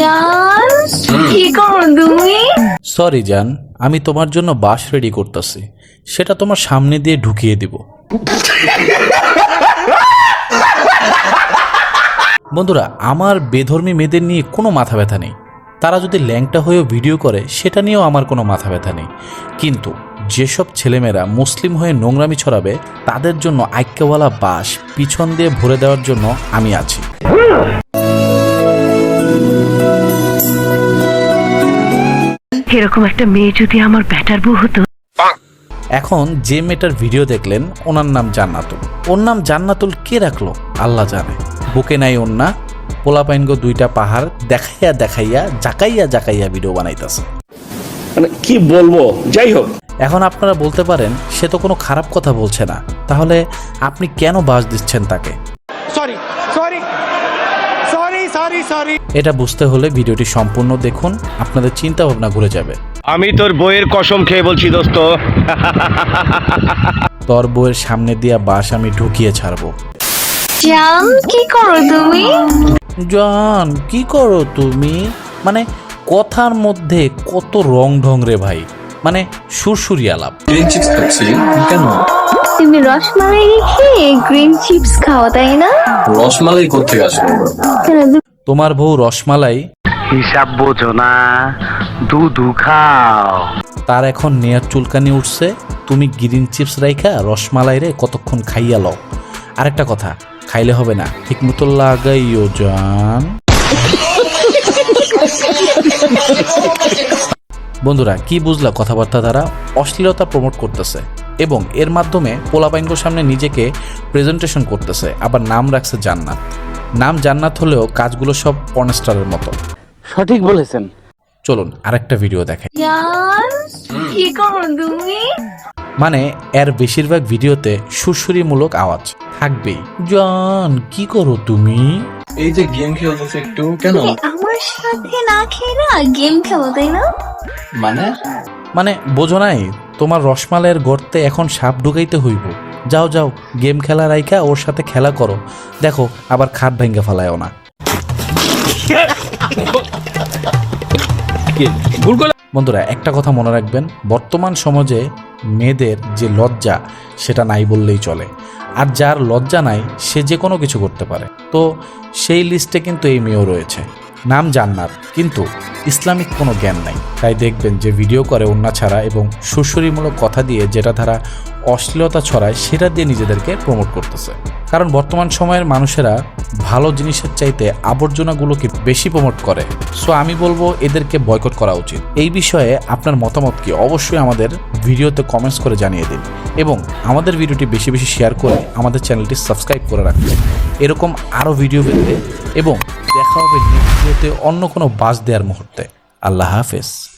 জান, কি করো তুমি? সরি জান, আমি তোমার জন্য বাস রেডি করতেছি। সেটা তোমার সামনে দিয়ে ঢুকিয়ে দিব। বন্ধুরা, আমার বেধর্মী মেয়েদের নিয়ে কোনো মাথা ব্যথা নেই। তারা যদি ল্যাংটা হয়েও ভিডিও করে, সেটা নিয়েও আমার কোনো মাথা ব্যথা নেই। কিন্তু যেসব ছেলেমেয়েরা মুসলিম হয়ে নোংরামি ছড়াবে, তাদের জন্য আইক্যওয়ালা বাস পিছন দিয়ে ভরে দেওয়ার জন্য আমি আছি। এরকম একটা মেয়ে যদি আমার ব্যাটার বউ হতো? এখন যে মেয়েটার ভিডিও দেখলেন ওনার নাম জান্নাতুল। ওর নাম জান্নাতুল কে রাখল? আল্লাহ জানে। বুকে নাই ওন্না পোলাপাইনগো দুইটা পাহাড় দেখাইয়া দেখাইয়া জাকাইয়া জাকাইয়া ভিডিও বানাইতেছে। মানে কি বলব? যাই হোক। এখন আপনারা বলতে পারেন সে তো কোনো খারাপ কথা বলছে না। তাহলে আপনি কেন বাস দিচ্ছেন তাকে? এটা বুঝতে হলে ভিডিওটি সম্পূর্ণ দেখুন আপনাদের চিন্তা ভাবনা ঘুরে যাবে। আমি তোর বইয়ের কসম খেয়ে বলছি দোস্ত। তোর বউয়ের সামনে দিয়া বাস আমি ঢুকিয়ে ছাড়বো। জান কি করো তুমি? জান কি করো তুমি? মানে কথার মধ্যে কত রং ঢং রে ভাই। মানে সুরসুরি আলাপ। গ্রিন চিপস খাচ্ছি। কেন? তুমি রসমালাই রেখে গ্রিন চিপস খাও তাই না? রসমালাই কোথেকে আসলো তোমার বউ রসমালাই হিসাব বোঝো না দুধু খাও। তার এখন নেয়ার চুলকানি উঠছে তুমি গ্রিন চিপস রাইখা রসমালাই রে কতক্ষণ খাইয়া লও। আরেকটা কথা খাইলে হবে না ঠিক মতো লাগাইও জান। বন্ধুরা কি বুঝলা কথাবার্তা দ্বারা অশ্লীলতা প্রমোট করতেছে এবং এর মাধ্যমে পোলাপাইনগোর সামনে নিজেকে প্রেজেন্টেশন করতেছে আবার নাম রাখছে জান্নাত। নাম জান্নাত হলেও কাজগুলো সব পর্নস্টারের মতো। সঠিক বলেছেন। চলুন আরেকটা ভিডিও দেখাই। কি করো তুমি? মানে এর বেশিরভাগ ভিডিওতে সুরসুরিমূলক আওয়াজ। থাকবেই। জান কি করো তুমি? এই যে গেম খেলতেছে একটু কেন? আমার সাথে না না গেম খেলো তাই না? মানে? মানে বোঝো নাই তোমার রসমালাইয়ের গর্তে এখন সাপ ঢুকাইতে হইব। যাও যাও গেম খেলা রাইখা ওর সাথে খেলা করো। দেখো আবার খাট ভেঙ্গে ফেলায়ও না। বন্ধুরা একটা কথা মনে রাখবেন বর্তমান সমাজে মেয়েদের যে লজ্জা সেটা নাই বললেই চলে। আর যার লজ্জা নাই সে যে কোনো কিছু করতে পারে। তো সেই লিস্টে কিন্তু এই মেয়েও রয়েছে। নাম জান্নাত, কিন্তু ইসলামিক কোনো জ্ঞান নাই। তাই দেখবেন যে ভিডিও করে অন্যা ছাড়া এবং সুশরীমূলক কথা দিয়ে যেটা তারা অশ্লীলতা ছড়ায় সেটা দিয়ে নিজেদেরকে প্রমোট করতেছে। কারণ বর্তমান সময়ের মানুষেরা ভালো জিনিসের চাইতে আবর্জনাগুলোকে বেশি প্রমোট করে। সো আমি বলব এদেরকে বয়কট করা উচিত। এই বিষয়ে আপনার মতামত কি? অবশ্যই আমাদের ভিডিওতে কমেন্টস করে জানিয়ে দিন। এবং আমাদের ভিডিওটি বেশি বেশি শেয়ার করে আমাদের চ্যানেলটি সাবস্ক্রাইব করে রাখবেন এরকম আরও ভিডিও পেতে এবং দেখা হবে নেক্সট ভিডিওতে অন্য কোনো বাস দেওয়ার মুহূর্তে। আল্লাহ হাফেজ।